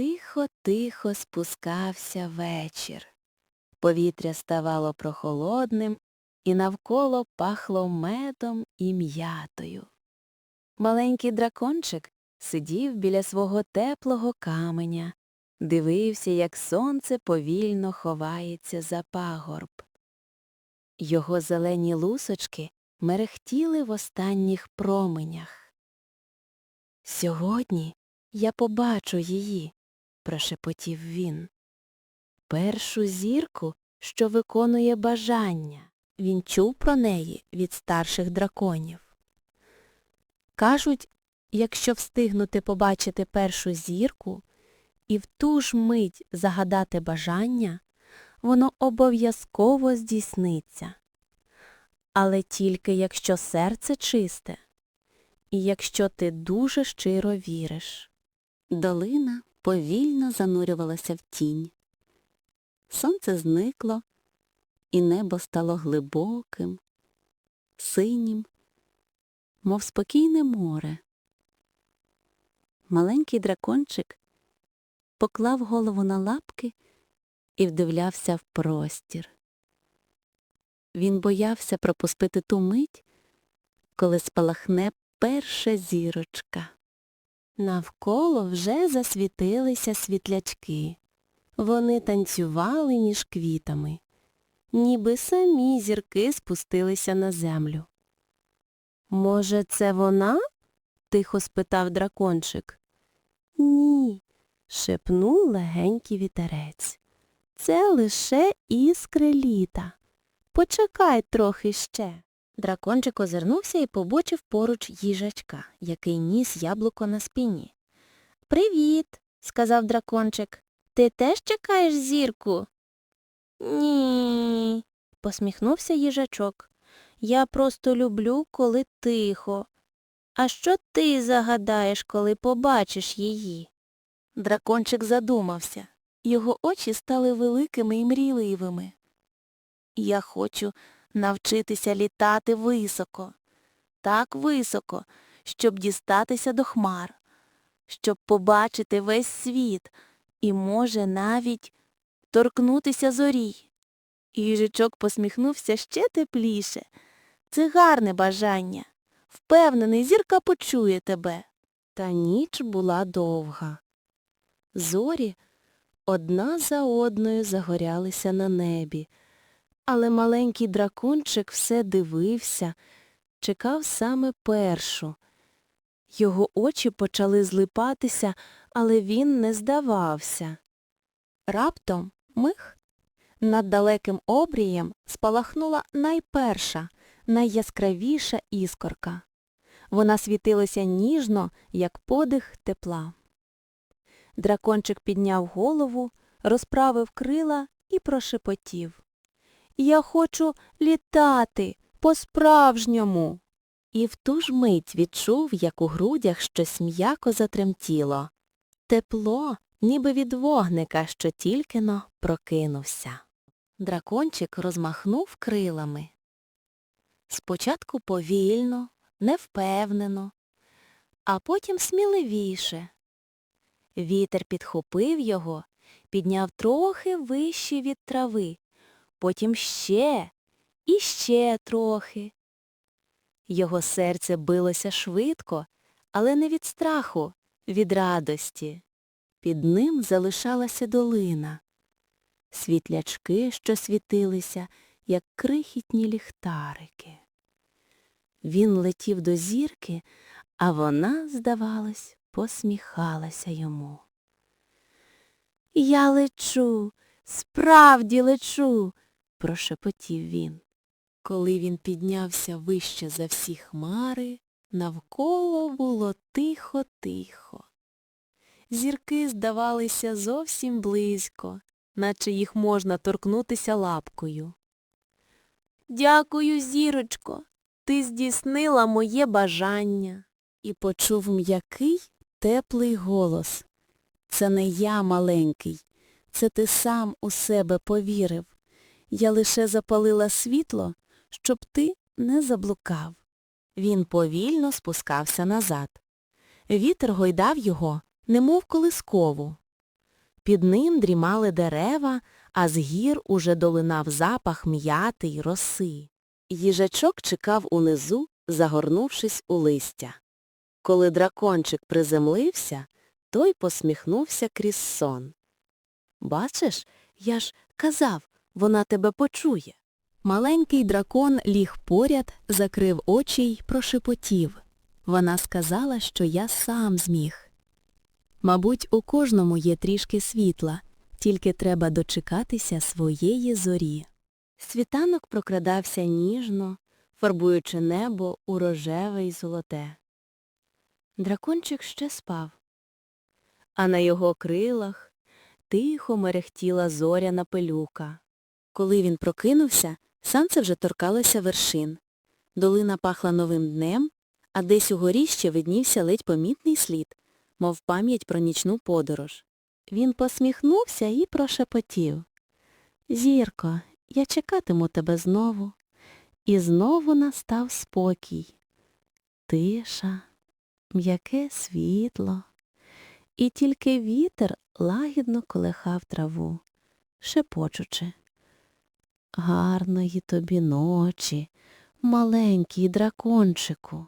тихо-тихо спускався вечір. Повітря ставало прохолодним, і навколо пахло медом і м'ятою. Маленький дракончик сидів біля свого теплого каменя, дивився, як сонце повільно ховається за пагорб. Його зелені лусочки мерехтіли в останніх променях. Сьогодні я побачу її, прошепотів він. Першу зірку, що виконує бажання. Він чув про неї від старших драконів. Кажуть, якщо встигнути побачити першу зірку і в ту ж мить загадати бажання, воно обов'язково здійсниться. Але тільки якщо серце чисте, і якщо ти дуже щиро віриш. Долина повільно занурювалася в тінь. Сонце зникло, і небо стало глибоким, синім, мов спокійне море. Маленький дракончик поклав голову на лапки і вдивлявся в простір. Він боявся пропустити ту мить, коли спалахне перша зірочка. Навколо вже засвітилися світлячки. Вони танцювали між квітами, ніби самі зірки спустилися на землю. Може, це вона? тихо спитав дракончик. Ні, шепнув легенький вітерець. Це лише іскри літа. Почекай трохи ще. Дракончик озирнувся і побочив поруч їжачка, який ніс яблуко на спині. Привіт, сказав дракончик. Ти теж чекаєш зірку? Ні, посміхнувся їжачок. Я просто люблю, коли тихо. А що ти загадаєш, коли побачиш її? Дракончик задумався. Його очі стали великими і мрійливими. Я хочу навчитися літати високо, так високо, щоб дістатися до хмар, щоб побачити весь світ і, може, навіть торкнутися зорі. Їжачок посміхнувся ще тепліше. Це гарне бажання. Впевнений, зірка почує тебе. Та ніч була довга. Зорі одна за одною загорялися на небі, але маленький дракончик все дивився, чекав саме першу. Його очі почали злипатися, але він не здавався. Раптом мих над далеким обрієм спалахнула найперша, найяскравіша іскорка. Вона світилася ніжно, як подих тепла. Дракончик підняв голову, розправив крила і прошепотів. Я хочу літати по-справжньому. І в ту ж мить відчув, як у грудях щось м'яко затремтіло. Тепло, ніби від вогника, що тільки-но прокинувся. Дракончик розмахнув крилами. Спочатку повільно, невпевнено, а потім сміливіше. Вітер підхопив його, підняв трохи вище від трави, потім ще і ще трохи. Його серце билося швидко, але не від страху, від радості. Під ним залишалася долина. Світлячки, що світилися, як крихітні ліхтарики. Він летів до зірки, а вона, здавалось, посміхалася йому. Я лечу, справді лечу, прошепотів він. Коли він піднявся вище за всі хмари, навколо було тихо-тихо. Зірки здавалися зовсім близько, наче їх можна торкнутися лапкою. Дякую, зірочко, ти здійснила моє бажання. І почув м'який, теплий голос. Це не я маленький, це ти сам у себе повірив. Я лише запалила світло, щоб ти не заблукав. Він повільно спускався назад. Вітер гойдав його, немов колискову. Під ним дрімали дерева, а з гір уже долинав запах м'яти й роси. Їжачок чекав унизу, загорнувшись у листя. Коли дракончик приземлився, той посміхнувся крізь сон. Бачиш, я ж казав, вона тебе почує. Маленький дракон ліг поряд, закрив очі й прошепотів. Вона сказала, що я сам зміг. Мабуть, у кожному є трішки світла, тільки треба дочекатися своєї зорі. Світанок прокрадався ніжно, фарбуючи небо у рожеве й золоте. Дракончик ще спав, а на його крилах тихо мерехтіла зоряна пилюка. Коли він прокинувся, сонце вже торкалося вершин. Долина пахла новим днем, а десь угорі ще виднівся ледь помітний слід, мов пам'ять про нічну подорож. Він посміхнувся і прошепотів. Зірко, я чекатиму тебе знову. І знову настав спокій. Тиша, м'яке світло. І тільки вітер лагідно колихав траву, шепочучи. Гарної тобі ночі, маленький дракончику.